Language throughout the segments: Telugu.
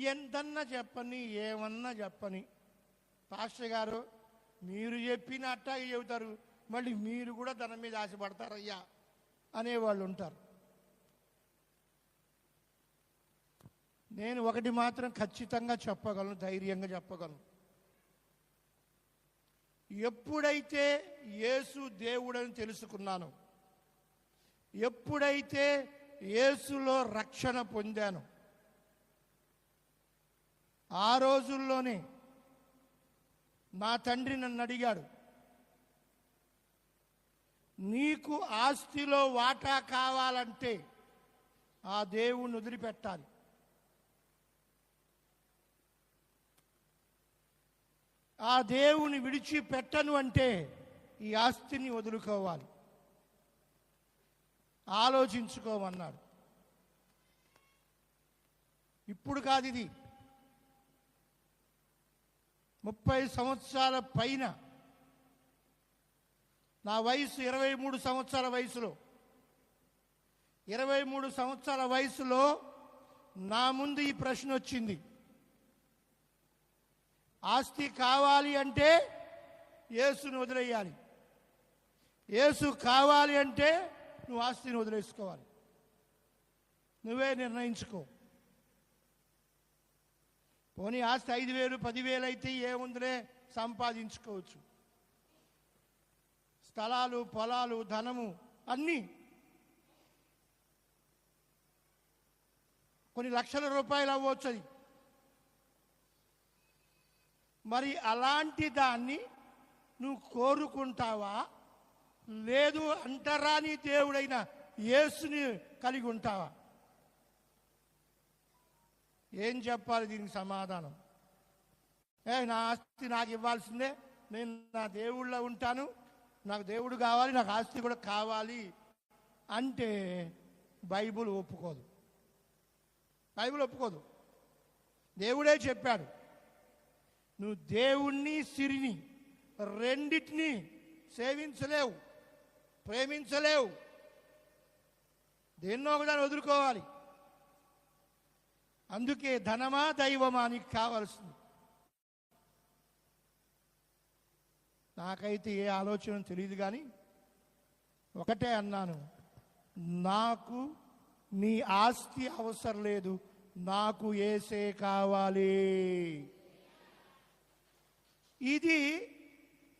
ఎంతన్నా చెప్పని ఏమన్నా చెప్పని. పాస్టర్ గారు మీరు చెప్పిన అట్టాగే చెబుతారు. మళ్ళీ మీరు కూడా ధనం మీద ఆశపడతారయ్యా అనేవాళ్ళు ఉంటారు. నేను ఒకటి మాత్రం ఖచ్చితంగా చెప్పగలను ధైర్యంగా చెప్పగలను. ఎప్పుడైతే యేసు దేవుడని తెలుసుకున్నాను ఎప్పుడైతే యేసులో రక్షణ పొందాను ఆ రోజుల్లోనే నా తండ్రి నన్ను అడిగాడు నీకు ఆస్తిలో వాటా కావాలంటే ఆ దేవుణ్ణి వదిలిపెట్టాలి. ఆ దేవుని విడిచిపెట్టను అంటే ఈ ఆస్తిని వదులుకోవాలి. ఆలోచించుకోమన్నాడు. ఇప్పుడు కాదు ఇది. ముప్పై సంవత్సరాల పైన నా వయసు ఇరవై మూడు సంవత్సరాల వయసులో ఇరవై మూడు సంవత్సరాల వయసులో నా ముందు ఈ ప్రశ్న వచ్చింది. ఆస్తి కావాలి అంటే ఏసుని వదిలేయాలి. యేసు కావాలి అంటే నువ్వు ఆస్తిని వదిలేసుకోవాలి. నువ్వే నిర్ణయించుకో. పోనీ ఆస్తి ఐదు వేలు పదివేలు అయితే ఏముందిలే సంపాదించుకోవచ్చు. స్థలాలు పొలాలు ధనము అన్నీ కొన్ని లక్షల రూపాయలు అవ్వచ్చు అది. మరి అలాంటి దాన్ని నువ్వు కోరుకుంటావా? లేదు అంటరాని దేవుడైన యేసుని కలిగి ఉంటావా? ఏం చెప్పాలి దీనికి సమాధానం? ఏ నా ఆస్తి నాకు ఇవ్వాల్సిందే. నేను నా దేవుళ్ళ ఉంటాను. నాకు దేవుడు కావాలి నాకు ఆస్తి కూడా కావాలి అంటే బైబుల్ ఒప్పుకోదు. బైబిల్ ఒప్పుకోదు. దేవుడే చెప్పాడు నువ్వు దేవుణ్ణి సిరిని రెండిటిని సేవించలేవు ప్రేమించలేవు. దేన్నో ఒకదాన్ని వదులుకోవాలి. అందుకే ధనమా దైవమా నీకు కావాల్సింది. నాకైతే ఏ ఆలోచన తెలియదు కానీ ఒకటే అన్నాను. నాకు నీ ఆస్తి అవసరం లేదు. నాకు ఏసే కావాలి. ఇది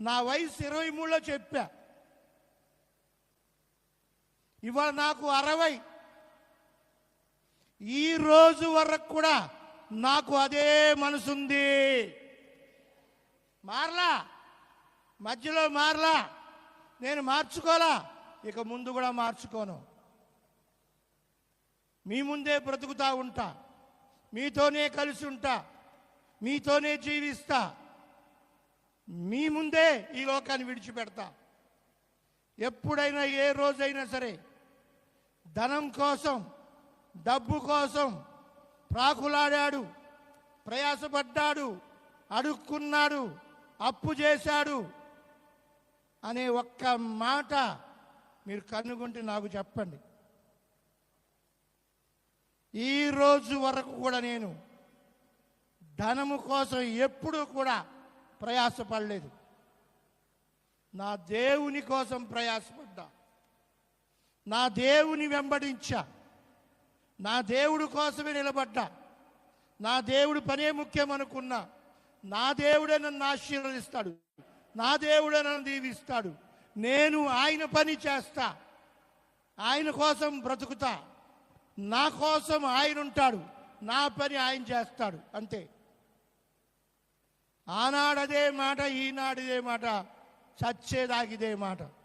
నా వయసు ఇరవై మూడులో చెప్పా. ఇవాళ నాకు అరవై. ఈ రోజు వరకు కూడా నాకు అదే మనసుంది. మారలా? మధ్యలో మారలా? నేను మార్చుకోలా ఇక ముందు కూడా మార్చుకోను. మీ ముందే బ్రతుకుతా ఉంటా. మీతోనే కలిసి ఉంటా. మీతోనే జీవిస్తా. మీ ముందే ఈ లోకాన్ని విడిచిపెడతా. ఎప్పుడైనా ఏ రోజైనా సరే ధనం కోసం డబ్బు కోసం ప్రాకులాడాడు ప్రయాసపడ్డాడు అడుక్కున్నాడు అప్పు చేశాడు అనే ఒక్క మాట మీరు కనుగొంటే నాకు చెప్పండి. ఈ రోజు వరకు కూడా నేను ధనము కోసం ఎప్పుడూ కూడా ప్రయాసపడలేదు. నా దేవుని కోసం ప్రయాసపడ్డా. నా దేవుని వెంబడించా. నా దేవుడు కోసమే నిలబడ్డా. నా దేవుడు పనే ముఖ్యం అనుకున్నా. నా దేవుడే నన్ను ఆశీర్వదిస్తాడు. నా దేవుడే నన్ను దీవిస్తాడు. నేను ఆయన పని చేస్తా. ఆయన కోసం బ్రతుకుతా. నా కోసం ఆయన ఉంటాడు. నా పని ఆయన చేస్తాడు. అంతే. ఆనాడదే మాట ఈనాడిదే మాట చచ్చేదాగిదే మాట.